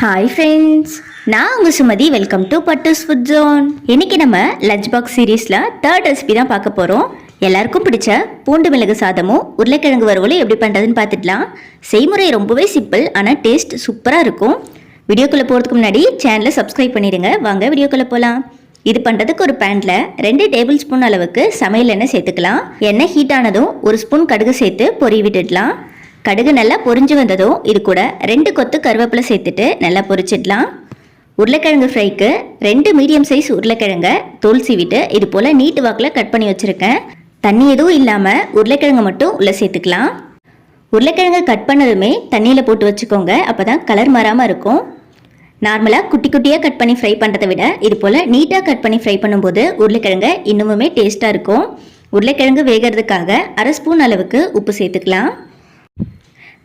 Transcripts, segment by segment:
Hi friends நான் உங்கள் Sumathi. Welcome to Pattu's food zone இன்னைக்கு நம்ம லஞ்ச் பாக்ஸ் சீரீஸில் தேர்ட் ரெசிபி தான் பார்க்க போகிறோம் எல்லாருக்கும் பிடிச்ச பூண்டு மிளகு சாதமும் உருளைக்கிழங்கு வறுவலும் எப்படி பண்ணுறதுன்னு பார்த்துக்கலாம் செய்முறை ரொம்பவே சிம்பிள் ஆனால் டேஸ்ட் சூப்பராக இருக்கும். வீடியோக்குள்ளே போகிறதுக்கு முன்னாடி சேனலை சப்ஸ்கிரைப் பண்ணிடுங்க. வாங்க வீடியோக்குள்ளே போகலாம் இது பண்ணுறதுக்கு ஒரு பேனில் ரெண்டு டேபிள் ஸ்பூன் அளவுக்கு சமையல் எண்ணெய் சேர்த்துக்கலாம். எண்ணெய் ஹீட் ஆனதும் ஒரு ஸ்பூன் கடுகு சேர்த்து பொறி விட்டுடலாம். கடுகு நல்லா பொரிஞ்சு வந்ததும் இது கூட ரெண்டு கொத்து கருவேப்பிலை சேர்த்துட்டு நல்லா பொரிச்சிடலாம். உருளைக்கிழங்கு ஃப்ரைக்கு ரெண்டு மீடியம் சைஸ் உருளைக்கிழங்கை தோல் சீவிட்டு இது போல் நீட்டு வாக்கில் கட் பண்ணி வச்சுருக்கேன். தண்ணி எதுவும் இல்லாமல் உருளைக்கிழங்கு மட்டும் உள்ளே சேர்த்துக்கலாம். உருளைக்கிழங்கு கட் பண்ணதுமே தண்ணியில் போட்டு வச்சுக்கோங்க அப்போ தான் கலர் மாறாமல் இருக்கும் நார்மலாக குட்டி குட்டியாக கட் பண்ணி ஃப்ரை பண்ணுறதை விட இது போல் நீட்டாக கட் பண்ணி ஃப்ரை பண்ணும்போது உருளைக்கிழங்கு இன்னுமுமே டேஸ்ட்டாக இருக்கும். உருளைக்கிழங்கு வேகிறதுக்காக அரை ஸ்பூன் அளவுக்கு உப்பு சேர்த்துக்கலாம்.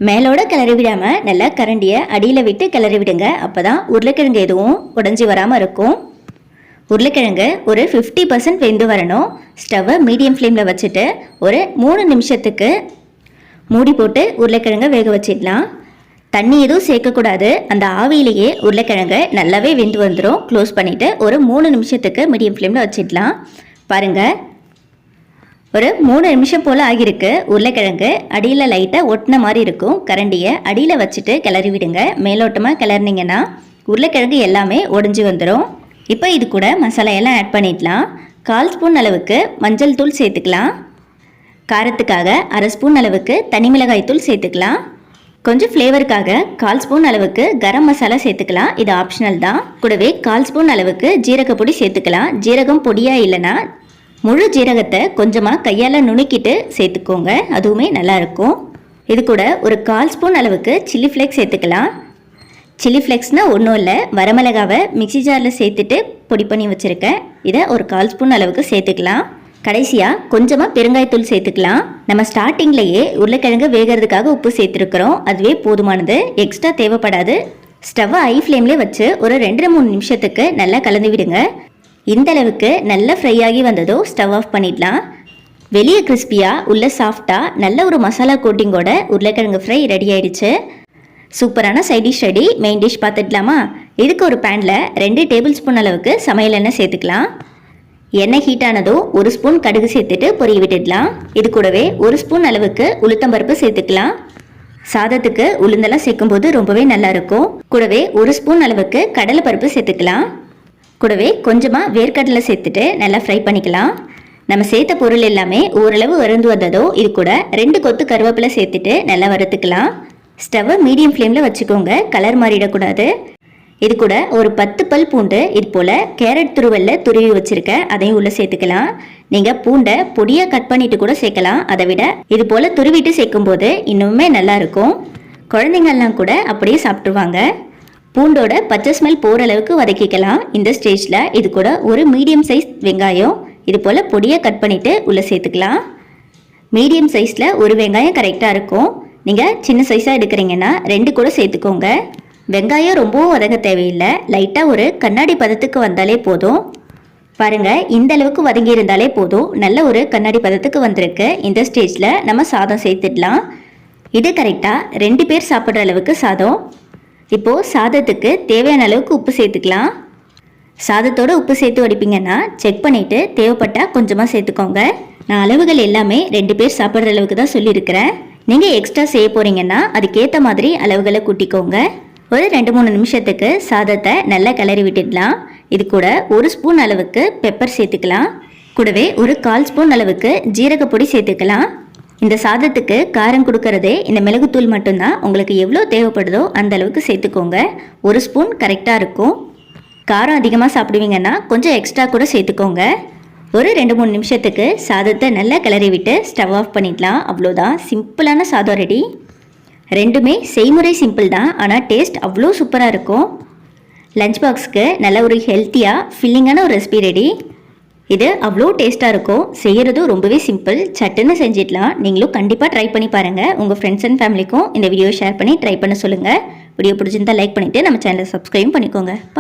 மேலோட கிளறி விடாமல் நல்லா கரண்டியை அடியில் விட்டு கிளறி விடுங்க அப்போ தான் உருளைக்கிழங்கு எதுவும் உடஞ்சி வராமல் இருக்கும். உருளைக்கிழங்கு ஒரு ஃபிஃப்டி பர்சன்ட் வெந்து வரணும். ஸ்டவ்வை மீடியம் ஃப்ளேமில் வச்சுட்டு ஒரு மூணு நிமிஷத்துக்கு மூடி போட்டு உருளைக்கிழங்கை வேக வச்சிடலாம். தண்ணி எதுவும் சேர்க்கக்கூடாது. அந்த ஆவியிலேயே உருளைக்கிழங்கு நல்லாவே வெந்து வந்துடும் க்ளோஸ் பண்ணிவிட்டு ஒரு மூணு நிமிஷத்துக்கு மீடியம் ஃப்ளேமில் வச்சிடலாம். பாருங்கள் ஒரு மூணு நிமிஷம் போல் ஆகியிருக்கு. உருளைக்கிழங்கு அடியில் லைட்டாக ஒட்டின மாதிரி இருக்கும். கரண்டியை அடியில் வச்சுட்டு கிளறி விடுங்க. மேலோட்டமாக கிளறினீங்கன்னா உருளைக்கிழங்கு எல்லாமே ஒடிஞ்சு வந்துடும் இப்போ இது கூட மசாலையெல்லாம் ஆட் பண்ணிடலாம். கால் ஸ்பூன் அளவுக்கு மஞ்சள் தூள் சேர்த்துக்கலாம். காரத்துக்காக அரை ஸ்பூன் அளவுக்கு தனி மிளகாய் தூள் சேர்த்துக்கலாம். கொஞ்சம் ஃப்ளேவருக்காக கால் ஸ்பூன் அளவுக்கு கரம் மசாலா சேர்த்துக்கலாம். இது ஆப்ஷனல் தான். கூடவே கால் ஸ்பூன் அளவுக்கு ஜீரகப்பொடி சேர்த்துக்கலாம். ஜீரகம் பொடியாக இல்லைன்னா முழு ஜீரகத்தை கொஞ்சமாக கையால் நுணுக்கிட்டு சேர்த்துக்கோங்க. அதுவுமே நல்லாயிருக்கும் இது கூட ஒரு கால் ஸ்பூன் அளவுக்கு சில்லி ஃப்ளேக்ஸ் சேர்த்துக்கலாம். சில்லி ஃப்ளேக்ஸ்னால் ஒன்றும் இல்லை. வரமிளகாவை மிக்சி ஜாரில் சேர்த்துட்டு பொடி பண்ணி வச்சுருக்கேன். இதை ஒரு கால் ஸ்பூன் அளவுக்கு சேர்த்துக்கலாம். கடைசியாக கொஞ்சமாக பெருங்காயத்தூள் சேர்த்துக்கலாம். நம்ம ஸ்டார்டிங்லேயே உருளைக்கிழங்கு வேகிறதுக்காக உப்பு சேர்த்துருக்குறோம். அதுவே போதுமானது. எக்ஸ்ட்ரா தேவைப்படாது. ஸ்டவ்வை ஐ ஃப்ளேம்லேயே வச்சு ஒரு ரெண்டு மூணு நிமிஷத்துக்கு நல்லா கலந்து விடுங்க. இந்த அளவுக்கு நல்லா ஃப்ரை ஆகி வந்ததோ ஸ்டவ் ஆஃப் பண்ணிடலாம். வெளியே கிறிஸ்பியாக உள்ள சாஃப்டாக நல்ல ஒரு மசாலா கோட்டிங்கோட உருளைக்கிழங்கு ஃப்ரை ரெடி ஆயிடுச்சு. சூப்பரான side dish ready main dish பார்த்துக்கலாமா இதுக்கு ஒரு பேனில் ரெண்டு டேபிள் ஸ்பூன் அளவுக்கு சமையல் எண்ணெய் சேர்த்துக்கலாம். எண்ணெய் ஹீட் ஆனதும் ஒரு ஸ்பூன் கடுகு சேர்த்துட்டு பொரிய விட்டுடலாம். இது கூடவே ஒரு ஸ்பூன் அளவுக்கு உளுத்தம்பருப்பு சேர்த்துக்கலாம். சாதத்துக்கு உளுந்தெல்லாம் சேர்க்கும்போது ரொம்பவே நல்லா இருக்கும். கூடவே ஒரு ஸ்பூன் அளவுக்கு கடலை பருப்பு சேர்த்துக்கலாம். கூடவே கொஞ்சமாக வேர்க்கடலை சேர்த்துட்டு நல்லா ஃப்ரை பண்ணிக்கலாம். நம்ம சேர்த்த பொருள் எல்லாமே ஓரளவு வருந்து வந்ததோ இது கூட ரெண்டு கொத்து கருவேப்பிலை சேர்த்துட்டு நல்லா வறுத்துக்கலாம். ஸ்டவ்வை மீடியம் ஃப்ளேமில் வச்சுக்கோங்க கலர் மாறிடக்கூடாது. இது கூட ஒரு பத்து பல் பூண்டு இது போல் கேரட் துருவல்ல துருவி வச்சுருக்கேன் அதையும் உள்ளே சேர்த்துக்கலாம். நீங்கள் பூண்டை பொடியாக கட் பண்ணிட்டு கூட சேர்க்கலாம். அதை விட இது போல் துருவிட்டு சேர்க்கும்போது இன்னுமே நல்லாயிருக்கும் குழந்தைங்கள்லாம் கூட அப்படியே சாப்பிட்ருவாங்க பூண்டோட பச்சை ஸ்மெல் போகிற அளவுக்கு வதக்கிக்கலாம். இந்த ஸ்டேஜில் இது கூட ஒரு மீடியம் சைஸ் வெங்காயம் இது போல் பொடியாக கட் பண்ணிவிட்டு உள்ளே சேர்த்துக்கலாம். மீடியம் சைஸில் ஒரு வெங்காயம் கரெக்டாக இருக்கும். நீங்கள் சின்ன சைஸாக எடுக்கிறீங்கன்னா ரெண்டு கூட சேர்த்துக்கோங்க. வெங்காயம் ரொம்பவும் வதங்க தேவையில்லை. லைட்டாக ஒரு கண்ணாடி பதத்துக்கு வந்தாலே போதும். பாருங்கள் இந்த அளவுக்கு வதங்கி இருந்தாலே போதும். நல்ல ஒரு கண்ணாடி பதத்துக்கு வந்திருக்கு. இந்த ஸ்டேஜில் நம்ம சாதம் சேர்த்துடலாம். இது கரெக்டாக ரெண்டு பேர் சாப்பிட்ற அளவுக்கு சாதம். இப்போது சாதத்துக்கு தேவையான அளவுக்கு உப்பு சேர்த்துக்கலாம். சாதத்தோடு உப்பு சேர்த்து வடிப்பீங்கன்னா செக் பண்ணிவிட்டு தேவைப்பட்டால் கொஞ்சமாக சேர்த்துக்கோங்க. நான் அளவுகள் எல்லாமே ரெண்டு பேர் சாப்பிட்ற அளவுக்கு தான் சொல்லியிருக்கிறேன். நீங்கள் எக்ஸ்ட்ரா செய்ய போகிறீங்கன்னா அதுக்கேற்ற மாதிரி அளவுகளை கூட்டிக்கோங்க. ஒரு ரெண்டு மூணு நிமிஷத்துக்கு சாதத்தை நல்லா கிளறி விட்டுடலாம். இது கூட ஒரு ஸ்பூன் அளவுக்கு பெப்பர் சேர்த்துக்கலாம். கூடவே ஒரு கால் ஸ்பூன் அளவுக்கு ஜீரகப்பொடி சேர்த்துக்கலாம். இந்த சாதத்துக்கு காரம் கொடுக்கறதே இந்த மிளகுத்தூள் மட்டும்தான். உங்களுக்கு எவ்வளோ தேவைப்படுதோ அந்த அளவுக்கு சேர்த்துக்கோங்க. ஒரு ஸ்பூன் கரெக்டாக இருக்கும். காரம் அதிகமாக சாப்பிடுவீங்கன்னா கொஞ்சம் எக்ஸ்ட்ரா கூட சேர்த்துக்கோங்க. ஒரு ரெண்டு மூணு நிமிஷத்துக்கு சாதத்தை நல்லா கிளறி விட்டு ஸ்டவ் ஆஃப் பண்ணிடலாம். அவ்வளோதான். சிம்பிளான சாதம் ரெடி. ரெண்டுமே செய்முறை சிம்பிள் தான். ஆனால் டேஸ்ட் அவ்வளோ சூப்பராக இருக்கும். லஞ்ச் பாக்ஸுக்கு நல்ல ஒரு ஹெல்த்தியாக ஃபில்லிங்கான ஒரு ரெசிபி ரெடி. இது அவ்வளோ டேஸ்ட்டாக இருக்கும் செய்கிறதும் ரொம்பவே சிம்பிள் சட்டுன்னு செஞ்சிடலாம். நீங்களும் கண்டிப்பாக ட்ரை பண்ணி பாருங்கள் உங்கள் ஃப்ரெண்ட்ஸ் அண்ட் ஃபேமிலிக்கும் இந்த வீடியோ ஷேர் பண்ணி ட்ரை பண்ண சொல்லுங்கள் வீடியோ பிடிச்சிருந்தா லைக் பண்ணிவிட்டு நம்ம சேனலை சப்ஸ்கிரைப் பண்ணிக்கோங்க. பாய்